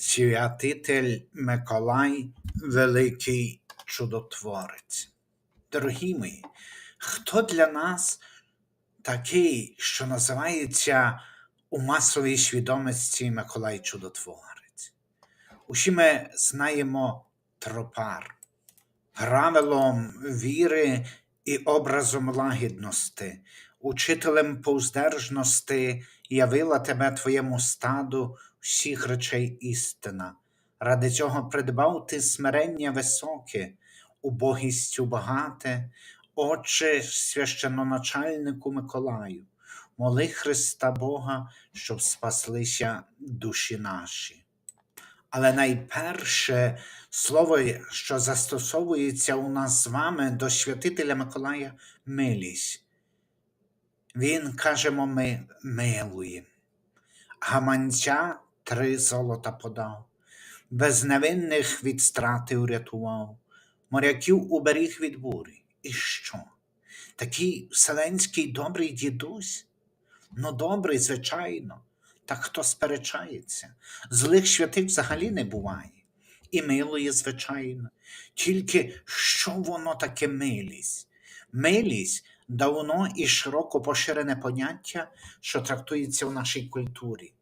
Святитель Миколай Великий Чудотворець. Дорогі мої, хто для нас такий, що називається у масовій свідомості Миколай Чудотворець? Усі ми знаємо тропар, правилом віри і образом лагідності, учителем повздержності явила тебе твоєму стаду всіх речей істина. Ради цього придбав ти смирення високе, убогістю багате, Отче священоначальнику Миколаю, моли Христа Бога, щоб спаслися душі наші. Але найперше слово, що застосовується у нас з вами до святителя Миколая милість. Він, кажемо, ми милує. Гаманця три золота подав, безневинних від страти урятував, моряків уберіг від бурі. І що? Такий вселенський добрий дідусь? Ну, добрий, звичайно, та хто сперечається? Злих святих взагалі не буває. І милує, звичайно. Тільки що воно таке милість? Милість давно і широко поширене поняття, що трактується в нашій культурі.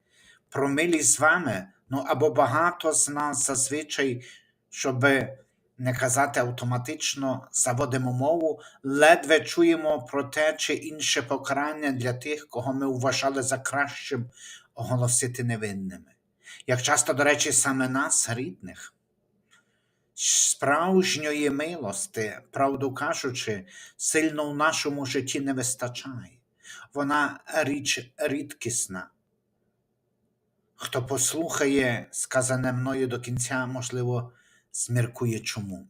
Про з вами, ну або багато з нас зазвичай, щоб не казати автоматично, заводимо мову, ледве чуємо про те чи інше покарання для тих, кого ми вважали за кращим оголосити невинними. Як часто, до речі, саме нас, рідних. Справжньої милости, правду кажучи, сильно в нашому житті не вистачає. Вона річ рідкісна. Хто послухає сказане мною до кінця, можливо, зміркує чому.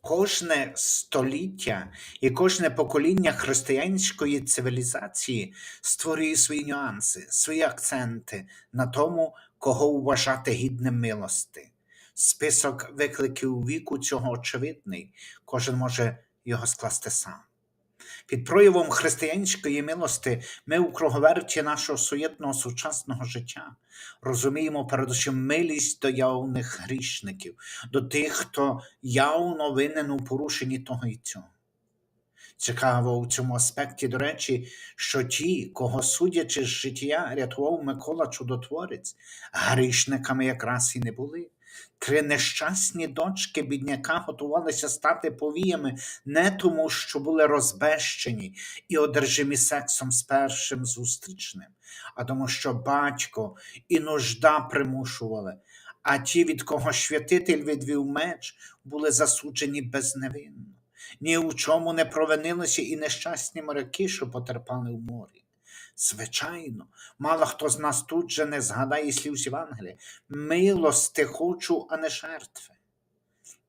Кожне століття і кожне покоління християнської цивілізації створює свої нюанси, свої акценти на тому, кого вважати гідним милости. Список викликів віку цього очевидний, кожен може його скласти сам. Під проявом християнської милости ми у круговерті нашого суєтного сучасного життя розуміємо передусім милість до явних грішників, до тих, хто явно винен у порушенні того і цього. Цікаво у цьому аспекті, до речі, що ті, кого судячи з життя, рятував Микола Чудотворець, грішниками якраз і не були. Три нещасні дочки бідняка готувалися стати повіями не тому, що були розбещені і одержимі сексом з першим зустрічним, а тому, що батько і нужда примушували, а ті, від кого святитель відвів меч, були засуджені безневинно. Ні у чому не провинилися і нещасні моряки, що потерпали в морі. Звичайно, мало хто з нас тут же не згадає слів з Євангелія. Милости хочу, а не жертви.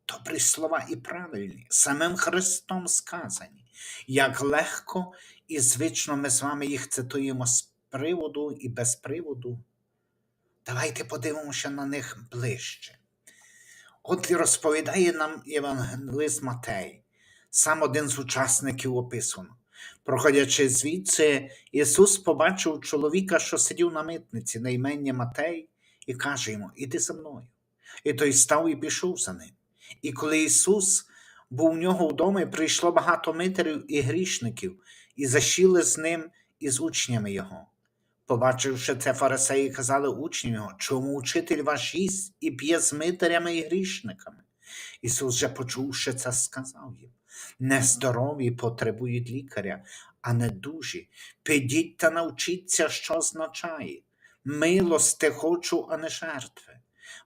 Добрі слова і правильні, самим Христом сказані. Як легко і звично ми з вами їх цитуємо з приводу і без приводу. Давайте подивимося на них ближче. От і розповідає нам Євангелист Матей, сам один з учасників описано. Проходячи звідси, Ісус побачив чоловіка, що сидів на митниці на імення Матей, і каже йому: Іди за мною. І той став і пішов за ним. І коли Ісус був у нього вдома, прийшло багато митерів і грішників, і зашіли з ним і з учнями Його. Побачивши це, фарисеї казали учням його, чому учитель ваш їсть і п'є з митарями і грішниками? Ісус же, почувши це, сказав їм нездорові потребують лікаря, а не дужі. Підіть та навчіться, що означає. Милости хочу, а не жертви.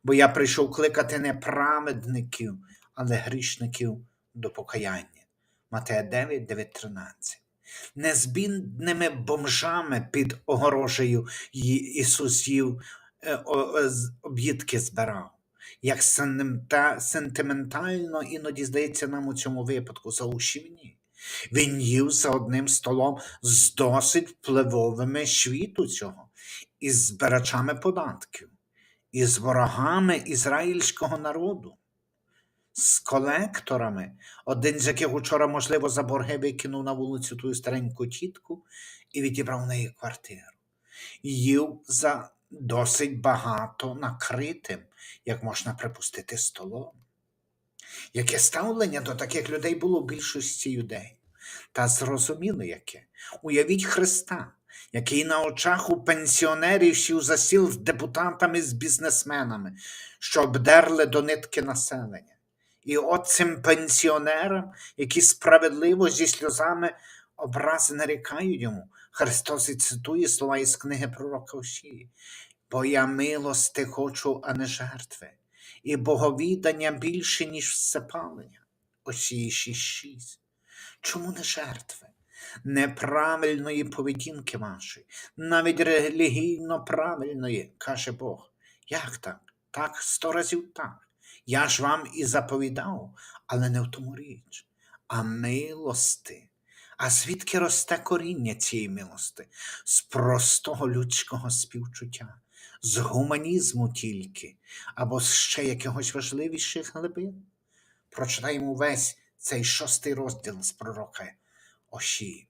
Бо я прийшов кликати не праведників, але грішників до покаяння. Матея 9, 9, 13. Незбідними бомжами під огорожею Ісус їв е, об'їдки збирав як сентиментально іноді здається нам у цьому випадку заушівні. Він їв за одним столом з досить впливовими світу цього, із збирачами податків, із ворогами ізраїльського народу, з колекторами, один з яких учора, можливо, за борги викинув на вулицю ту стареньку тітку і відібрав в неї квартиру. Їв за досить багато накритим, як можна припустити, столом. Яке ставлення до таких людей було в більшості юдеїв? Та зрозуміло яке. Уявіть Христа, який на очах у пенсіонерів сів за сіл з депутатами, з бізнесменами, що обдерли до нитки населення. І от цим пенсіонерам, які справедливо зі сльозами образи нарікають йому, Христос і цитує слова із книги пророка Ошії. Бо я милости хочу, а не жертви, і боговідання більше, ніж всепалення. Осії 6.6. Чому не жертви? Неправильної поведінки вашої, навіть релігійно правильної, каже Бог. Як так? Так, сто разів так. Я ж вам і заповідав, але не в тому річ, а милости. А звідки росте коріння цієї милости? З простого людського співчуття, з гуманізму тільки, або з ще якихось важливіших глибин. Прочитаємо весь цей шостий розділ з пророка Ошії.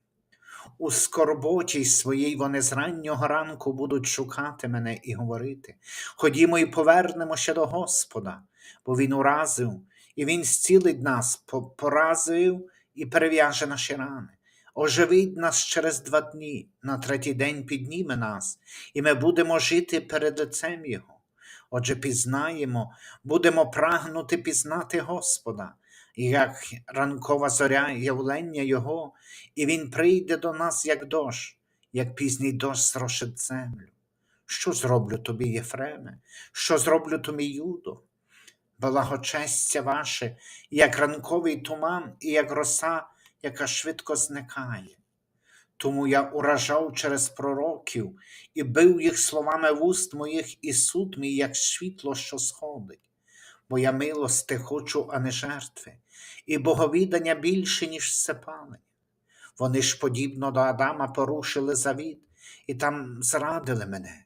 У скорботі своїй вони з раннього ранку будуть шукати мене і говорити. Ходімо і повернемося до Господа, бо Він уразив, і Він зцілить нас, по- поразив і перев'яже наші рани. Оживить нас через два дні, на третій день підніме нас, і ми будемо жити перед лицем Його. Отже, пізнаємо, будемо прагнути пізнати Господа, як ранкова зоря явлення Його, і Він прийде до нас, як дощ, як пізній дощ зрошить землю. Що зроблю тобі, Єфреме? Що зроблю тобі, Юдо? Благочестя ваше, як ранковий туман, і як роса, яка швидко зникає. Тому я уражав через пророків і бив їх словами вуст моїх, і суд мій, як світло, що сходить. Бо я милости хочу, а не жертви, і боговідання більше, ніж всепалення. Вони ж, подібно до Адама, порушили завіт і там зрадили мене.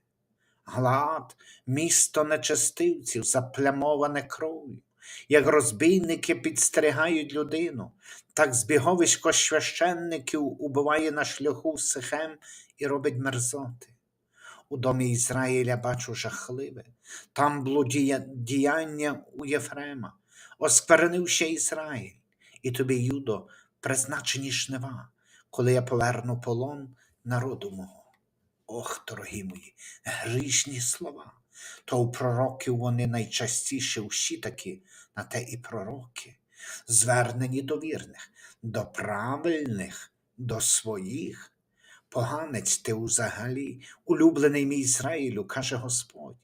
Глад, місто нечестивців, заплямоване кров'ю. Як розбійники підстерігають людину, так збіговисько священників убиває на шляху Сихем і робить мерзоти. У домі Ізраїля бачу жахливе, там блудіє діяння у Єфрема, осквернився Ізраїль, і тобі, Юдо, призначені жнива, коли я поверну полон народу мого. Ох, дорогі мої, грішні слова. То у пророків вони найчастіше усі такі, на те і пророки, звернені до вірних, до правильних, до своїх. Поганець ти взагалі, улюблений мій Ізраїлю, каже Господь.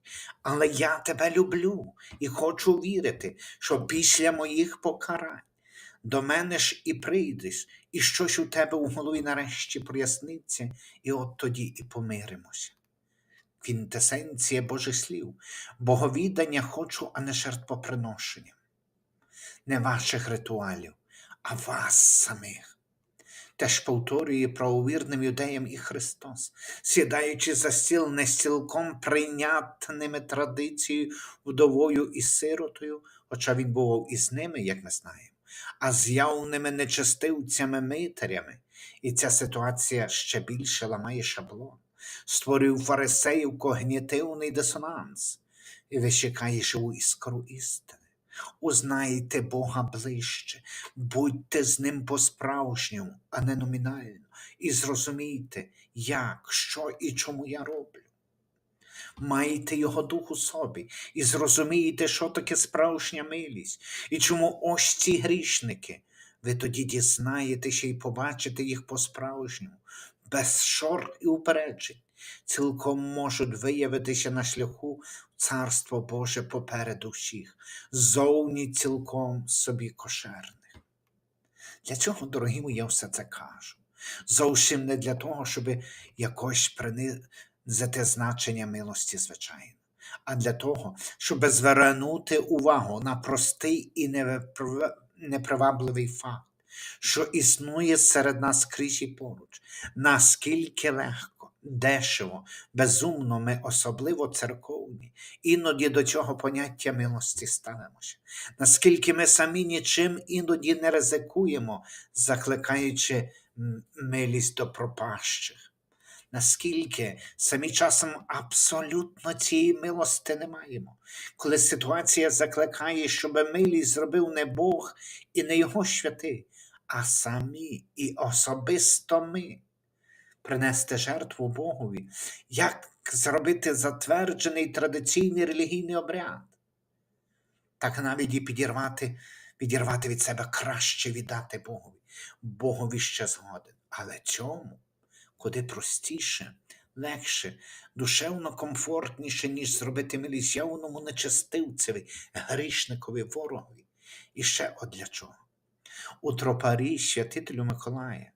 Але я тебе люблю і хочу вірити, що після моїх покарань до мене ж і прийдеш, і щось у тебе у голові нарешті проясниться, і от тоді і помиримося. Квінтесенція Божих слів, боговідання хочу, а не жертвоприношення. Не ваших ритуалів, а вас самих. Теж повторює правовірним юдеям і Христос, сідаючи за стіл не з цілком прийнятними традицією, вдовою і сиротою, хоча він бував із ними, як ми знаємо, а з явними нечестивцями митарями. І ця ситуація ще більше ламає шаблон, створює у фарисеїв когнітивний дисонанс і вищикає живу іскру істини. Узнайте Бога ближче, будьте з ним по-справжньому, а не номінально, і зрозумійте, як, що і чому я роблю. Майте його дух у собі і зрозумієте, що таке справжня милість, і чому ось ці грішники. Ви тоді дізнаєтеся і побачите їх по-справжньому, без шор і упереджень, цілком можуть виявитися на шляху Царство Боже попереду всіх, зовні цілком собі кошерних. Для цього, дорогі мої, я все це кажу. Зовсім не для того, щоб якось принизити значення милості, звичайно, а для того, щоб звернути увагу на простий і непривабливий факт, що існує серед нас скрізь і поруч, наскільки легко, дешево, безумно ми, особливо церковні, іноді до цього поняття милості ставимося, наскільки ми самі нічим іноді не ризикуємо, закликаючи милість до пропащих. наскільки самі часом абсолютно цієї милости не маємо, коли ситуація закликає, щоб милість зробив не Бог і не Його святий, а самі і особисто ми принести жертву Богові, як зробити затверджений традиційний релігійний обряд, так навіть і підірвати, відірвати від себе краще віддати Богові. Богові ще згоден. Але цьому куди простіше, легше, душевно комфортніше, ніж зробити милість явному грішникові ворогові. І ще от для чого? У тропарі святителю Миколая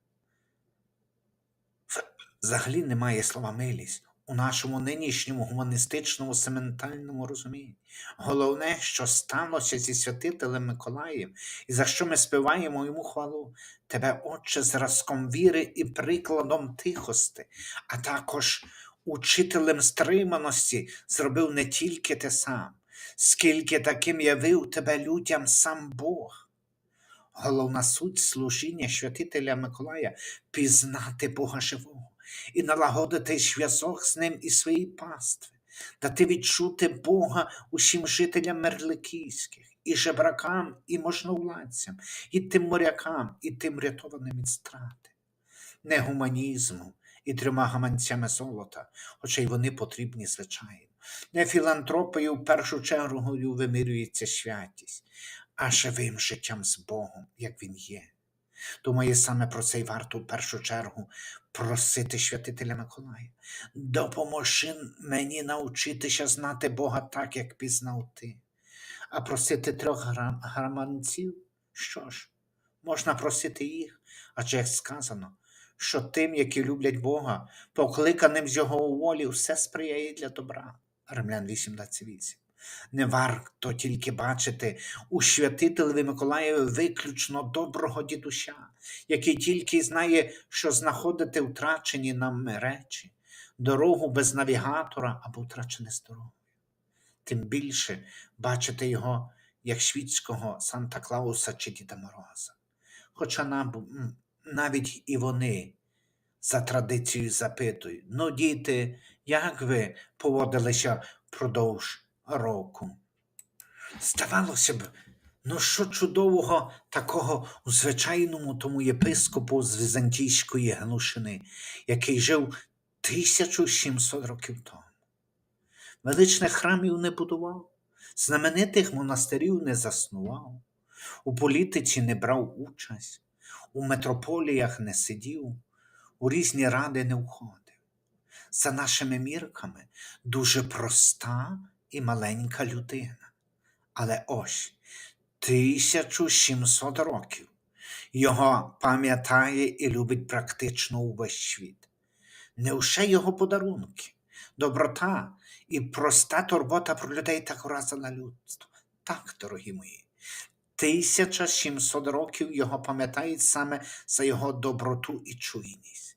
взагалі немає слова милість у нашому нинішньому гуманістичному сементальному розумінні. Головне, що сталося зі святителем Миколаєм, і за що ми співаємо йому хвалу, тебе, Отче, зразком віри і прикладом тихости, а також учителем стриманості зробив не тільки ти сам, скільки таким явив тебе людям сам Бог. Головна суть служіння святителя Миколая пізнати Бога живого і налагодити зв'язок з ним і своїй пастви, дати відчути Бога усім жителям мерликійських, і жебракам, і можновладцям, і тим морякам, і тим врятованим від страти, не гуманізмом і трьома гаманцями золота, хоча й вони потрібні звичайно. Не філантропою в першу чергу вимірюється святість, а живим життям з Богом, як Він є. Думаю, саме про це й варто в першу чергу просити святителя Миколая. Допоможи мені навчитися знати Бога так, як пізнав ти. А просити трьох грам, граманців? Що ж, можна просити їх, адже як сказано, що тим, які люблять Бога, покликаним з Його волі, все сприяє для добра. Римлян 8.28. Не варто тільки бачити у святителеві Миколаєві виключно доброго дідуся, який тільки знає, що знаходити втрачені нам речі, дорогу без навігатора або втрачене здоров'я. Тим більше бачити його як світського Санта Клауса чи Діда Мороза. Хоча навіть і вони за традицією запитують: ну, діти, як ви поводилися впродовж року. Здавалося б, ну що чудового такого у звичайному тому єпископу з Візантійської Ганушини, який жив 1700 років тому. Величних храмів не будував, знаменитих монастирів не заснував, у політиці не брав участь, у метрополіях не сидів, у різні ради не входив. За нашими мірками дуже проста і маленька людина. Але ось 1700 років його пам'ятає і любить практично увесь світ. Невже його подарунки, доброта і проста турбота про людей так уразила людство? Так, дорогі мої. 1700 років його пам'ятають саме за його доброту і чуйність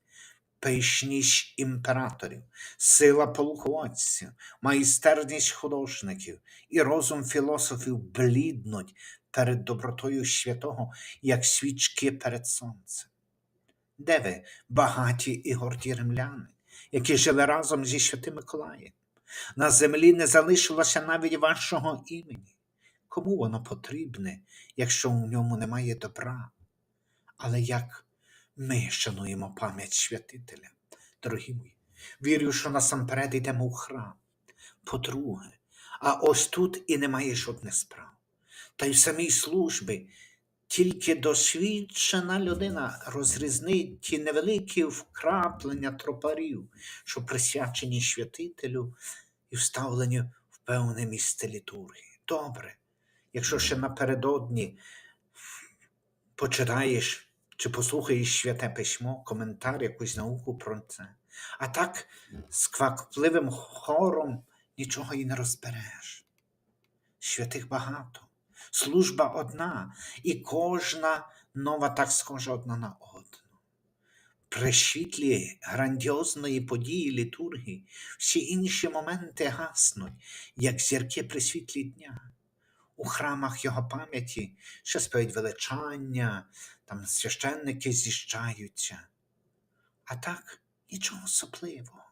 пишність імператорів, сила полководців, майстерність художників і розум філософів бліднуть перед добротою святого, як свічки перед сонцем. Де ви, багаті і горді римляни, які жили разом зі святим Миколаєм? На землі не залишилося навіть вашого імені. Кому воно потрібне, якщо в ньому немає добра? Але як ми шануємо пам'ять святителя, дорогі мої. Вірю, що насамперед йдемо в храм. По-друге, а ось тут і немає жодних справ. Та й в самій службі тільки досвідчена людина розрізнить ті невеликі вкраплення тропарів, що присвячені святителю і вставлені в певне місце літургії. Добре, якщо ще напередодні чи послухаєш святе письмо, коментар, якусь науку про це. А так з квапливим хором нічого і не розбереш. Святих багато, служба одна, і кожна нова так схожа одна на одну. При світлі грандіозної події літургії всі інші моменти гаснуть, як зірки при світлі дня. У храмах його пам'яті ще співають величання, там священники зіщаються. А так нічого особливого.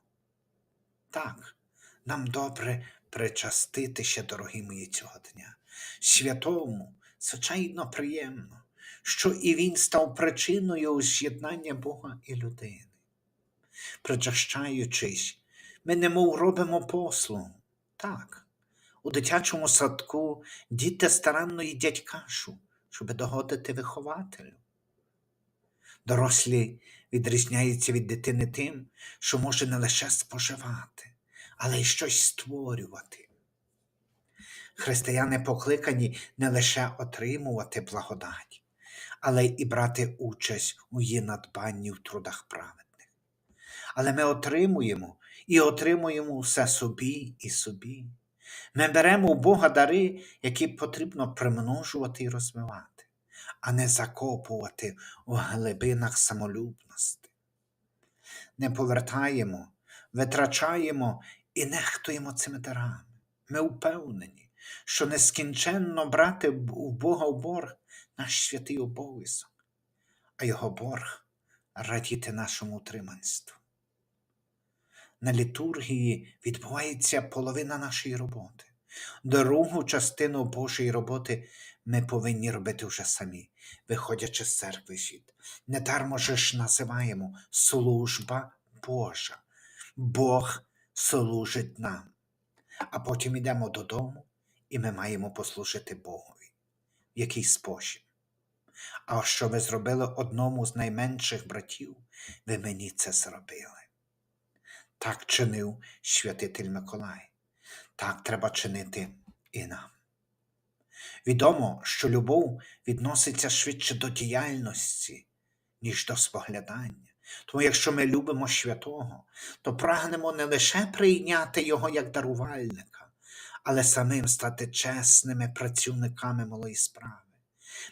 Так, нам добре причаститися, дорогі мої, цього дня. Святому, звичайно, приємно, що і він став причиною з'єднання Бога і людини. Причащаючись, ми немов робимо послугу. Так, у дитячому садку діти старанно їдять кашу, щоб догодити вихователю. Дорослі відрізняються від дитини тим, що може не лише споживати, але й щось створювати. Християни покликані не лише отримувати благодать, але й брати участь у її надбанні в трудах праведних. Але ми отримуємо і отримуємо все собі і собі. Ми беремо у Бога дари, які потрібно примножувати і розвивати, а не закопувати у глибинах самолюбності. Не повертаємо, витрачаємо і нехтуємо цими дарами. Ми впевнені, що нескінченно брати у Бога в борг наш святий обов'язок, а його борг радіти нашому утриманству. На літургії відбувається половина нашої роботи. Другу частину Божої роботи ми повинні робити вже самі, виходячи з церкви світ. Не дармо ж називаємо служба Божа. Бог служить нам. А потім йдемо додому, і ми маємо послужити Богові. В який спосіб? А що ви зробили одному з найменших братів, ви мені це зробили. Так чинив святитель Миколай. Так треба чинити і нам. Відомо, що любов відноситься швидше до діяльності, ніж до споглядання. Тому, якщо ми любимо святого, то прагнемо не лише прийняти його як дарувальника, але самим стати чесними працівниками малої справи.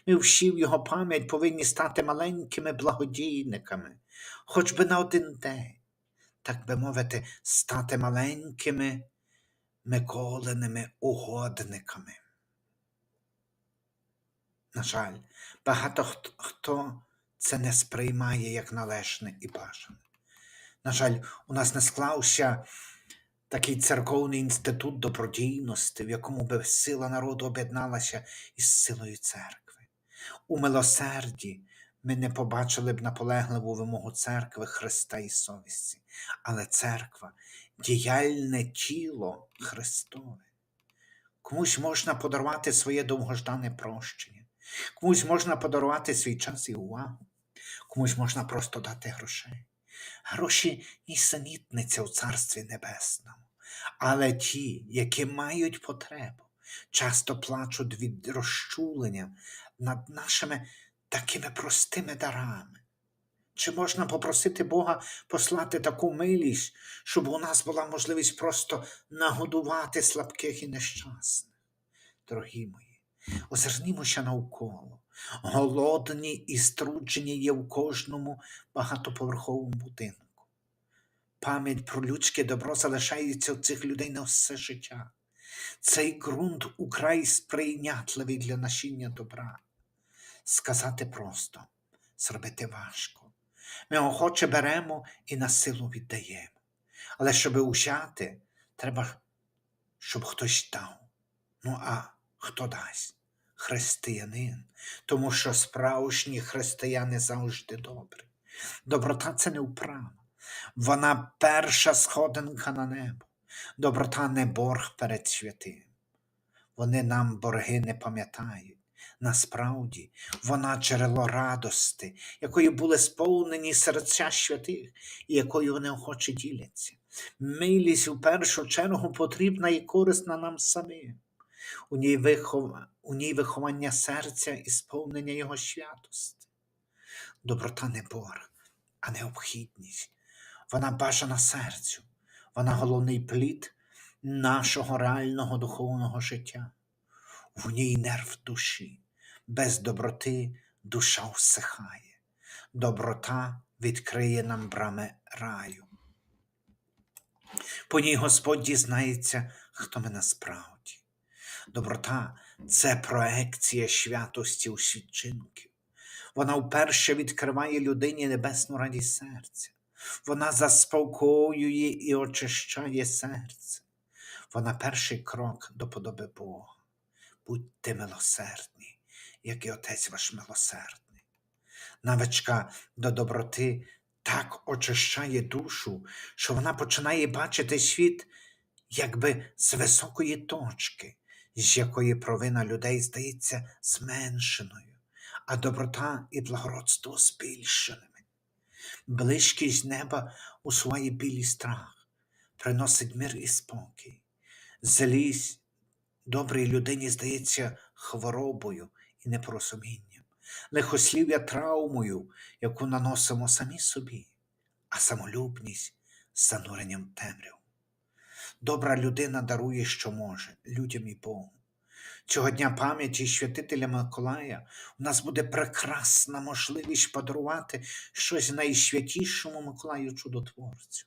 Ми всі в його пам'ять повинні стати маленькими благодійниками, хоч би на один день так би мовити, стати маленькими Миколеними угодниками. На жаль, багато хто це не сприймає як належне і бажане. На жаль, у нас не склався такий церковний інститут добродійності, в якому би сила народу об'єдналася із силою церкви. У милосерді ми не побачили б наполегливу вимогу церкви Христа і совісті, але церква діяльне тіло Христове. Комусь можна подарувати своє довгождане прощення, комусь можна подарувати свій час і увагу, комусь можна просто дати грошей. Гроші нісенітниця у Царстві Небесному, але ті, які мають потребу, часто плачуть від розчулення над нашими такими простими дарами. Чи можна попросити Бога послати таку милість, щоб у нас була можливість просто нагодувати слабких і нещасних? Дорогі мої, озирнімося навколо. Голодні і струджені є в кожному багатоповерховому будинку. Пам'ять про людське добро залишається у цих людей на все життя. Цей ґрунт украй сприйнятливий для насіння добра. Сказати просто, зробити важко. Ми охоче беремо і на силу віддаємо. Але щоб ущати, треба, щоб хтось дав. Ну а хто дасть? Християнин, тому що справжні християни завжди добрі. Доброта це не вправа. Вона перша сходинка на небо. Доброта не борг перед святим. Вони нам борги не пам'ятають. Насправді, вона джерело радости, якою були сповнені серця святих, і якою вони охоче діляться. Милість у першу чергу потрібна і корисна нам самим. У ній, вихов... у ній виховання серця і сповнення його святості. Доброта не борг, а необхідність. Вона бажана серцю, вона головний плід нашого реального духовного життя. В ній нерв душі. Без доброти душа всихає. Доброта відкриє нам брами раю. По ній Господь дізнається, хто ми насправді. Доброта це проекція святості у свідчинків. Вона вперше відкриває людині небесну радість серця. Вона заспокоює і очищає серце. Вона перший крок до подоби Бога. Будьте милосердні, як і Отець ваш милосердний. Навичка до доброти так очищає душу, що вона починає бачити світ якби з високої точки, з якої провина людей здається зменшеною, а доброта і благородство збільшеними. Близькість неба усуває білий страх, приносить мир і спокій. Злість добрій людині здається хворобою і непорозумінням, лихослів'я травмою, яку наносимо самі собі, а самолюбність зануренням в темряву. Добра людина дарує, що може, людям і Богу. Цього дня пам'яті святителя Миколая у нас буде прекрасна можливість подарувати щось найсвятішому Миколаю чудотворцю.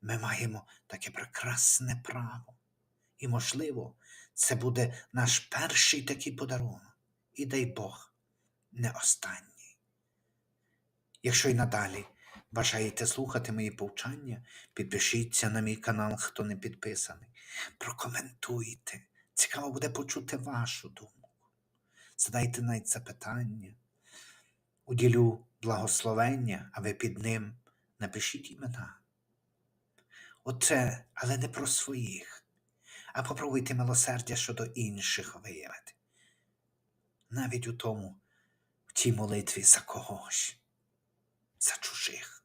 Ми маємо таке прекрасне право. І, можливо, це буде наш перший такий подарунок. І дай Бог, не останній. Якщо й надалі бажаєте слухати мої повчання, підпишіться на мій канал, хто не підписаний. Прокоментуйте. Цікаво буде почути вашу думку. Задайте навіть запитання. Уділю благословення, а ви під ним напишіть імена. Оце, але не про своїх, а попробуйте милосердя щодо інших виявити. Навіть у тому, в тій молитві за когось, за чужих.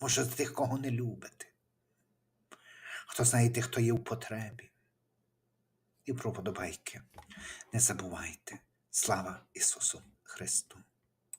Може, за тих, кого не любите. Хто знаєте, хто є в потребі. І про подобайки. Не забувайте. Слава Ісусу Христу!